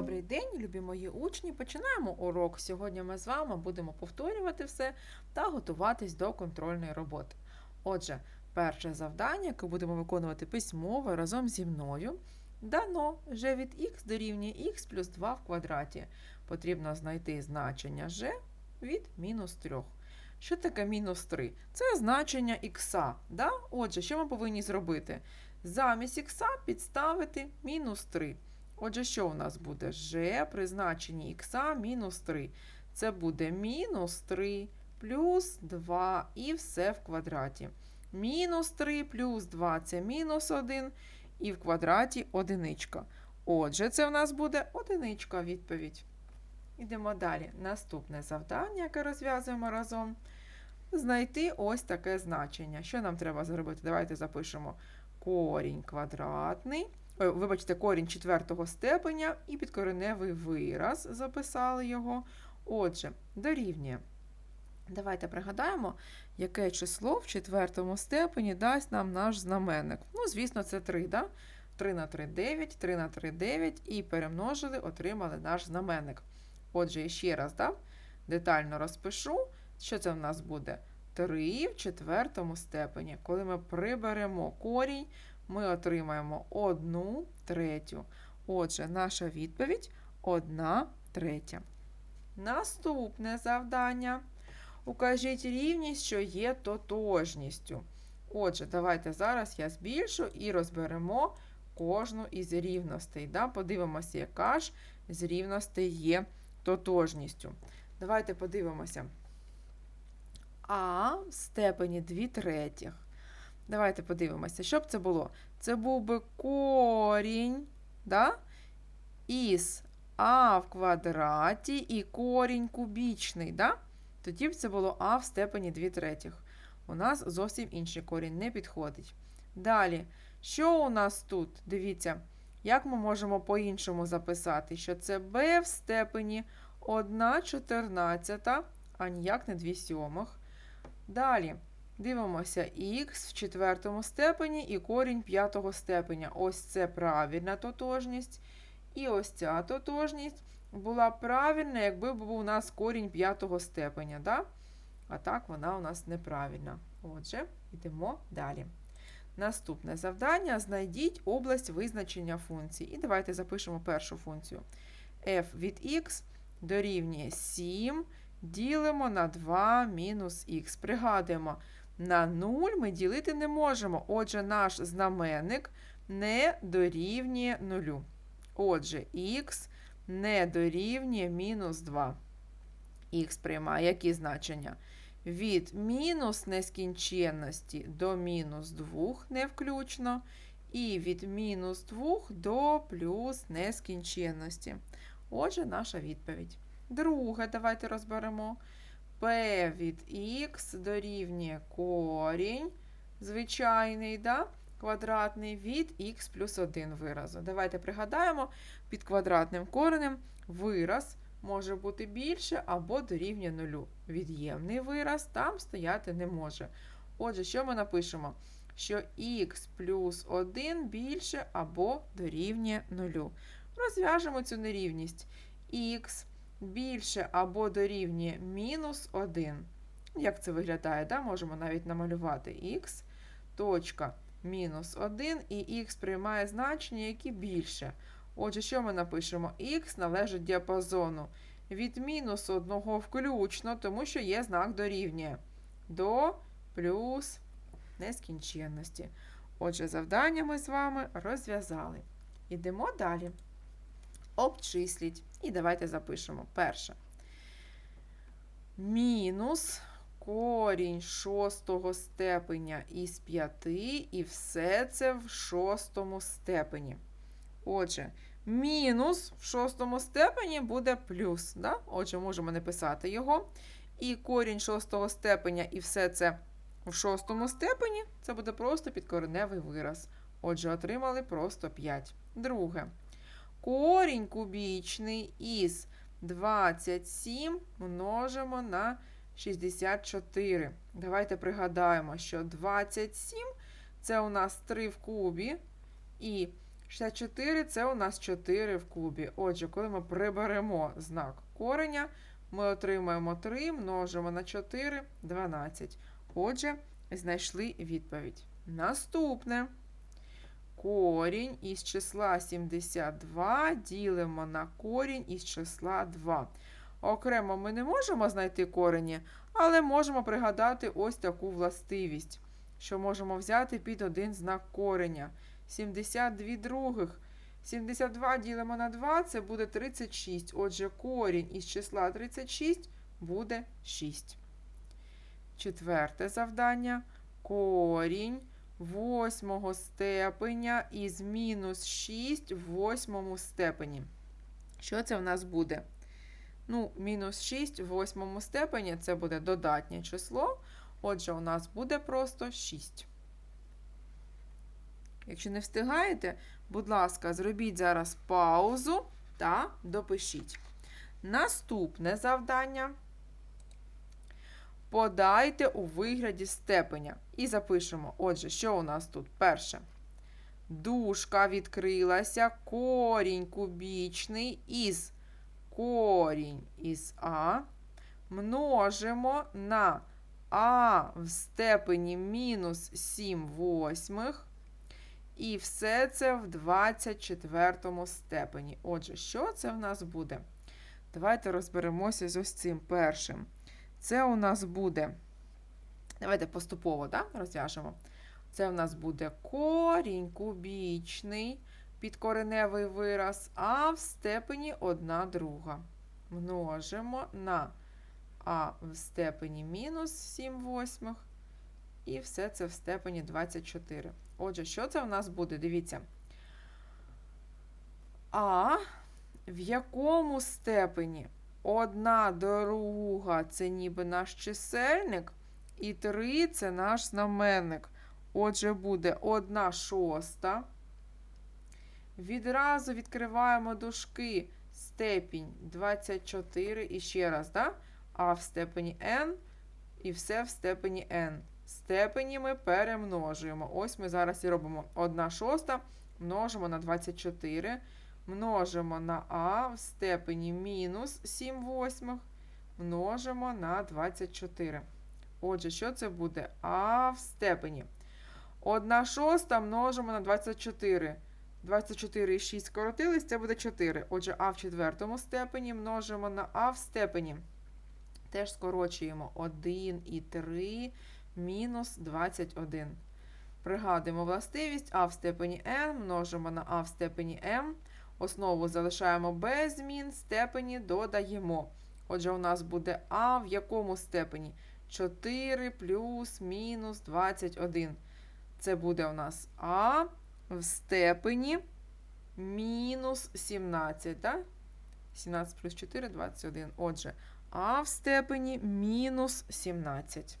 Добрий день, любі мої учні. Починаємо урок. Сьогодні ми з вами будемо повторювати все та готуватись до контрольної роботи. Отже, перше завдання, яке будемо виконувати письмово разом зі мною, дано g від x дорівнює x плюс 2 в квадраті. Потрібно знайти значення g від мінус 3. Що таке мінус 3? Це значення х. Да? Отже, що ми повинні зробити? Замість х підставити мінус 3. Отже, що у нас буде? G при значенні х мінус 3. Це буде мінус 3 плюс 2 і все в квадраті. Мінус 3 плюс 2 це мінус 1 і в квадраті одиничка. Отже, це в нас буде одиничка відповідь. Йдемо далі. Наступне завдання, яке розв'язуємо разом. Знайти ось таке значення. Що нам треба зробити? Давайте запишемо корінь квадратний. Ой, вибачте, корінь четвертого степеня і підкореневий вираз. Записали його. Отже, дорівнює. Давайте пригадаємо, яке число в четвертому степені дасть нам наш знаменник. Ну, звісно, це 3, да? 3 на 3 9, 3 на 3 9 і перемножили, отримали наш знаменник. Отже, ще раз да? детально розпишу, що це в нас буде 3 в четвертому степені. Коли ми приберемо корінь, ми отримаємо 1 третю. Отже, наша відповідь 1 третя. Наступне завдання. Укажіть рівність, що є тотожністю. Отже, давайте зараз я збільшу і розберемо кожну із рівностей. Да? Подивимося, яка ж з рівностей є тотожністю. Давайте подивимося. А в степені 2 третіх. Давайте подивимося, що б це було? Це був би корінь да? із а в квадраті і корінь кубічний. Да? Тоді б це було а в степені 2 третіх. У нас зовсім інший корінь не підходить. Далі, що у нас тут? Дивіться, як ми можемо по-іншому записати, що це b в степені 1 чотирнадцята, а ніяк не 2 сьомих. Далі. Дивимося х в четвертому степені і корінь п'ятого степеня. Ось це правильна тотожність. І ось ця тотожність була правильна, якби був у нас корінь п'ятого степеня. Да? А так вона у нас неправильна. Отже, йдемо далі. Наступне завдання: знайдіть область визначення функції. І давайте запишемо першу функцію. f від x дорівнює 7. Ділимо на 2 мінус х. Пригадуємо, на 0 ми ділити не можемо. Отже, наш знаменник не дорівнює 0. Отже, х не дорівнює мінус 2. Х приймає які значення? Від мінус нескінченності до мінус 2 не включно. І від мінус 2 до плюс нескінченності. Отже, наша відповідь. Друге, давайте розберемо. P від х дорівнює корінь, звичайний, да? квадратний від х плюс 1 виразу. Давайте пригадаємо, під квадратним коренем вираз може бути більше або дорівнює нулю. Від'ємний вираз там стояти не може. Отже, що ми напишемо? Що х плюс 1 більше або дорівнює нулю. Розв'яжемо цю нерівність. х більше або дорівнює мінус 1. Як це виглядає? Да? Можемо навіть намалювати х, точка мінус 1, і х приймає значення, які більше. Отже, що ми напишемо? х належить діапазону від мінус 1 включно, тому що є знак дорівнює до плюс нескінченності. Отже, завдання ми з вами розв'язали. Ідемо далі. Обчисліть. І давайте запишемо. Перше. Мінус корінь шостого степеня із 5, і все це в шостому степені. Отже, мінус в шостому степені буде плюс. Да? Отже, можемо написати його. І корінь шостого степеня, і все це в шостому степені, це буде просто підкореневий вираз. Отже, отримали просто 5. Друге. Корінь кубічний із 27 множимо на 64. Давайте пригадаємо, що 27 це у нас 3 в кубі, і 64 це у нас 4 в кубі. Отже, коли ми приберемо знак кореня, ми отримаємо 3, множимо на 4, 12. Отже, знайшли відповідь. Наступне. Корінь із числа 72 ділимо на корінь із числа 2. Окремо ми не можемо знайти корені, але можемо пригадати ось таку властивість, що можемо взяти під один знак кореня. 72 других. 72 ділимо на 2, це буде 36. Отже, корінь із числа 36 буде 6. Четверте завдання. Корінь восьмого степеня із мінус 6 в восьмому степені. Що це в нас буде? Ну, мінус 6 в восьмому степені це буде додатнє число. Отже, у нас буде просто 6. Якщо не встигаєте, будь ласка, зробіть зараз паузу та допишіть. Наступне завдання. Подайте у вигляді степеня. І запишемо. Отже, що у нас тут? Перше. Дужка відкрилася, корінь кубічний із корінь із А. Множимо на А в степені мінус 7 восьмих. І все це в 24 степені. Отже, що це в нас буде? Давайте розберемося з ось цим першим. Це у нас буде. Давайте поступово да, розв'яжемо. Це у нас буде корінь кубічний, підкореневий вираз, а в степені 1 друга. Множимо на а в степені мінус 7 восьмих. І все це в степені 24. Отже, що це у нас буде? Дивіться. А в якому степені одна друга це ніби наш чисельник, і 3 це наш знаменник. Отже, буде 1 шоста. Відразу відкриваємо дужки степінь 24 і ще раз, да? а в степені n і все в степені n. Степені ми перемножуємо. Ось ми зараз і робимо 1 шоста, множимо на 24, множимо на а в степені мінус 7 восьмих, множимо на 24. Отже, що це буде? А в степені. 1 шоста множимо на 24. 24 і 6 скоротились, це буде 4. Отже, а в четвертому степені множимо на а в степені. Теж скорочуємо 1 і 3 мінус 21. Пригадуємо властивість а в степені n множимо на а в степені m. Основу залишаємо без змін, степені додаємо. Отже, у нас буде а в якому степені? 4 плюс мінус 21. Це буде у нас а в степені мінус 17. Так? 17 плюс 4 21. Отже, а в степені мінус 17.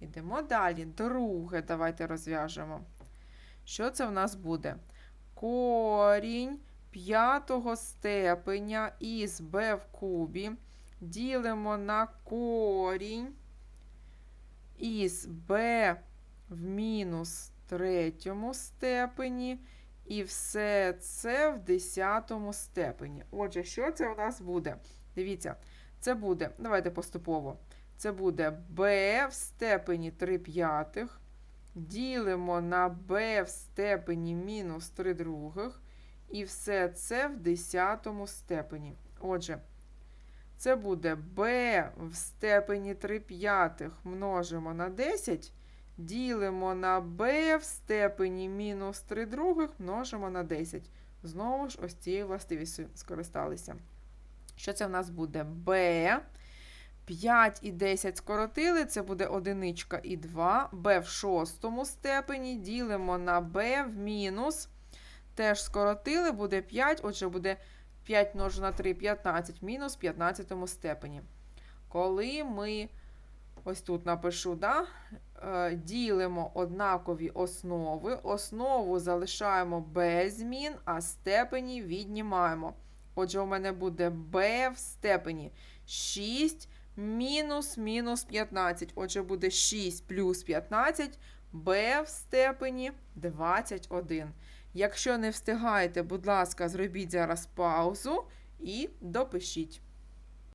Йдемо далі. Друге, давайте розв'яжемо. Що це в нас буде? Корінь п'ятого степеня із b в кубі. Ділимо на корінь із b в мінус третьому степені. І все це в десятому степені. Отже, що це у нас буде? Дивіться, це буде, давайте поступово. Це буде b в степені 3 п'ятих. Ділимо на b в степені мінус 3 других. І все це в десятому степені. Отже, це буде b в степені 3 п'ятих множимо на 10. Ділимо на b в степені мінус 3 других множимо на 10. Знову ж ось цією властивістю скористалися. Що це в нас буде? b 5 і 10 скоротили, це буде одиничка і 2. b в шостому степені ділимо на b в мінус. Теж скоротили, буде 5, отже, буде 5 множу на 3, 15, мінус 15 степені. Коли ми, ось тут напишу, да, е, ділимо однакові основи, основу залишаємо без змін, а степені віднімаємо. Отже, у мене буде b в степені 6 мінус мінус 15. Отже, буде 6 плюс 15, b в степені 21. Якщо не встигаєте, будь ласка, зробіть зараз паузу і допишіть.